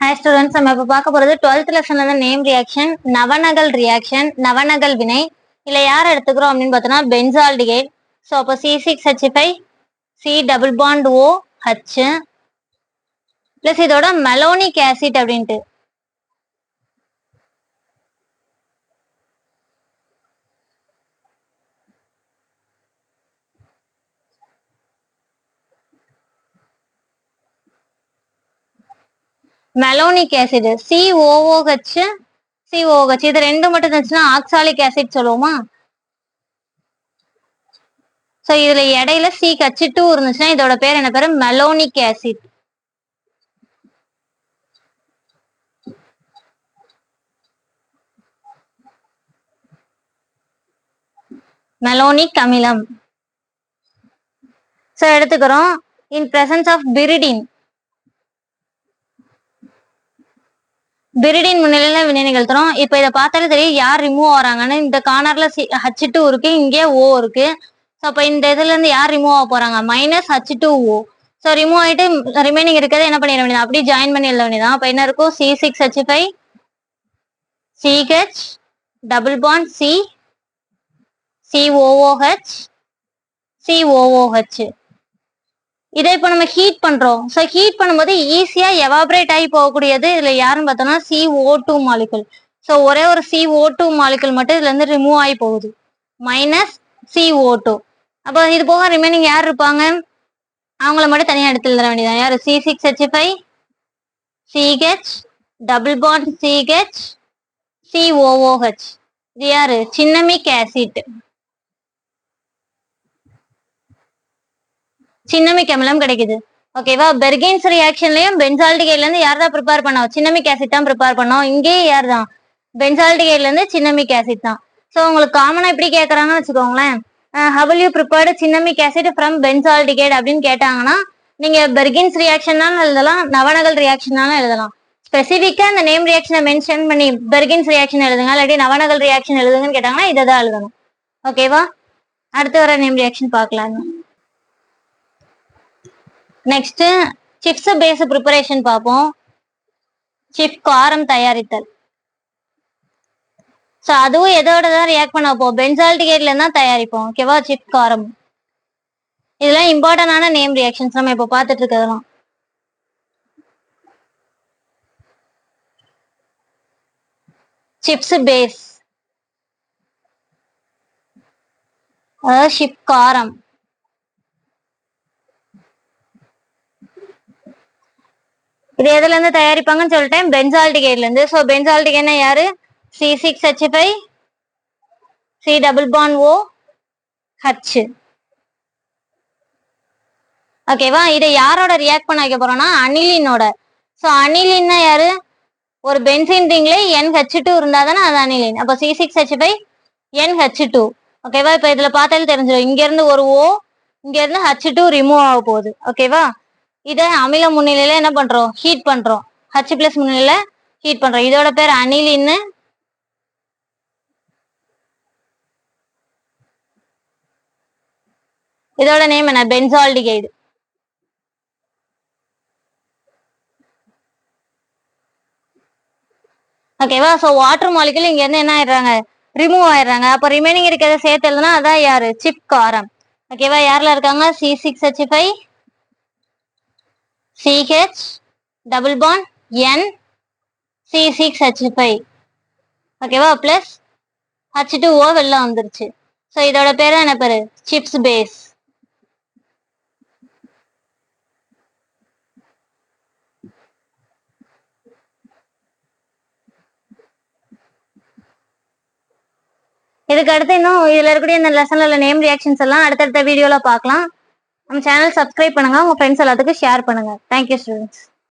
Hi students நம்ம இப்போ பார்க்க போகிறது டுவெல்த் லெசன்ல இருந்து நேம் ரியாக்ஷன் நவநகல் ரியாக்ஷன் நவநகல் வினை. இல்லை யார் எடுத்துக்கிறோம் அப்படின்னு பார்த்தோன்னா பென்சால்டிகேட். ஸோ அப்போ C six H five C double bond O H plus இதோட மெலோனிக் ஆசிட் அப்படின்ட்டு. மெலோனிக் ஆசிட் சிஓஓஹெச் சிஓஹெச் இது ரெண்டு மட்டும் இருந்துச்சுன்னா ஆக்சாலிக் ஆசிட் சொல்லுவோமா? ஸோ இதுல இடையில சி கச்சு டூ இருந்துச்சுன்னா இதோட பேர் என்ன பேரு? மெலோனிக் ஆசிட் மெலோனிக் அமிலம் ஸோ எடுத்துக்கிறோம். In presence of pyridine pyridine முன்னிலையில வினை நிகழ்த்துறோம். இப்ப இதை பார்த்தாலே தெரியும் யார் ரிமூவ் ஆறாங்கன்னு இந்த கார்னர்ல ஹச் டூ இருக்கு இங்கே ஓ இருக்கு. ஸோ அப்ப இந்த இதுல இருந்து யார் ரிமூவ் ஆக போறாங்க? Minus H two O so remove ஆயிட்டு ரிமைனிங் இருக்கிறத என்ன பண்ணிட வேண்டியது அப்படியே ஜாயின் பண்ணி எழுத வேண்டியதான் அப்ப என்ன இருக்கும்? C six H five CH double bond C COOH COOH இதை இப்போ நம்ம ஹீட் பண்றோம். ஸோ ஹீட் பண்ணும்போது ஈஸியா எவாபரேட் ஆகி போகக்கூடியது இதுல யாருன்னு பார்த்தோம்னா C O two molecule so ஒரே ஒரு சி ஓ டூ மாலிகுல் மட்டும் இதுல இருந்து ரிமூவ் ஆகி போகுது. மைனஸ் சி ஓ டூ அப்போ இது போக ரிமைனிங் யார் இருப்பாங்க? அவங்கள மட்டும் தனியாக எடுத்து தர வேண்டியதான் யார்? C six H five CH double bond CH COOH இது யாரு? சின்னமிக் ஆசிட் சின்னமிக் அமிலம் கிடைக்குது. ஓகேவா பெர்கின்ஸ் ரியாக்ஷன்லயும் பென்சால்டிகைட்ல இருந்து யார் தான் ப்ரிப்பேர் பண்ணோம் சின்னமிக் ஆசிட் தான் ப்ரிப்பேர் பண்ணோம். இங்கேயே யார் தான் பென்சால்டிகைட்ல இருந்து சின்னமிக் ஆசிட் தான். ஸோ உங்களுக்கு காமனா எப்படி கேட்கறாங்கன்னு வச்சுக்கோங்களேன். How will you prepared cinnamic acid from benzaldehyde அப்படின்னு கேட்டாங்கன்னா நீங்க பெர்கின்ஸ் ரியாக்ஷன்னாலும் எழுதலாம் நவநகல் ரியாக்ஷன்னாலும் எழுதலாம். ஸ்பெசிஃபிக்கா இந்த நேம் ரியாக்ஷனை மென்ஷன் பண்ணி பெர்கின்ஸ் ரியாக்ஷன் எழுதுங்க. இல்லாட்டி நவநகல் ரியாக்ஷன் எழுதுங்கன்னு கேட்டாங்கன்னா இதை தான் எழுதணும் ஓகேவா அடுத்து வர நேம் ரியாக்ஷன் பார்க்கலாம் நெக்ஸ்ட் சிப்ஸ் பேஸ் ப்ரிப்பரேஷன் பார்ப்போம். சிப் காரம் தயாரித்தல். ஸோ அதுவும் எதோட தான் ரியாக்ட் பண்ண வைப்போம். பென்சால்டிகேட்ல தான் தயாரிப்போம். ஓகேவா சிப் காரம் இதெல்லாம் இம்பார்ட்டன்டான நேம் ரியாக்ஷன்ஸ் நம்ம இப்போ பார்த்துட்டு இருக்கிறதெல்லாம். சிப்ஸ் பேஸ் அதாவது ஷிப் காரம் இது எதுல இருந்து தயாரிப்பாங்கன்னு சொல்லிட்டேன். பென்சால்டிகேட்ல இருந்து. ஸோ பென்சால்டிகேட்னா யாரு? C six H five C double bond O H ஓகேவா இதை யாரோட ரியாக்ட் பண்ண வைக்க போறோம்னா அனிலினோட. ஸோ அனிலின்னா யாரு? ஒரு பென்சின் ரிங்ல என் ஹெச் டூ இருந்தா தானே அது அனிலின். அப்போ C six H five N H two ஓகேவா இப்போ இதுல பார்த்தாலே தெரிஞ்சிடும். இங்க இருந்து ஒரு ஓ இங்க இருந்து ஹச் டூ ரிமூவ் ஆக போகுது. ஓகேவா இதை அமில முன்னிலையில என்ன பண்றோம்? ஹீட் பண்றோம். ஹச் பிளஸ் முன்னிலையில ஹீட் பண்றோம். இதோட பேர் அனிலின்னு இதோட நேம் என்ன? பென்சால்டிகைடு ஓகேவா ஸோ வாட்டர் மாலிகுல் இங்க இருந்து என்ன ஆயிடுறாங்க? ரிமூவ் ஆயிடுறாங்க. அப்போ ரிமைனிங் இருக்கிறத சேர்த்து எழுதுனா அதான் யாரு? சிப் காரம். ஓகேவா யாரில் இருக்காங்க? C six H five CH double bond N C six H five ஓகேவா ப்ளஸ் ஹச் டூ ஓ வெளில வந்துருச்சு. ஸோ இதோட பேர் என்ன பேரு? சிப்ஸ் பேஸ் இதுக்கு அடுத்து இன்னும் இதுல இருக்கக்கூடிய இந்த லெசன்ல உள்ள நேம் ரியாக்ஷன்ஸ் எல்லாம் அடுத்தடுத்த வீடியோல பார்க்கலாம். நம்ம சேனல் சப்ஸ்கிரைப் பண்ணுங்க உங்க ஃப்ரெண்ட்ஸ் எல்லாத்துக்கும் ஷேர் பண்ணுங்க. Thank you students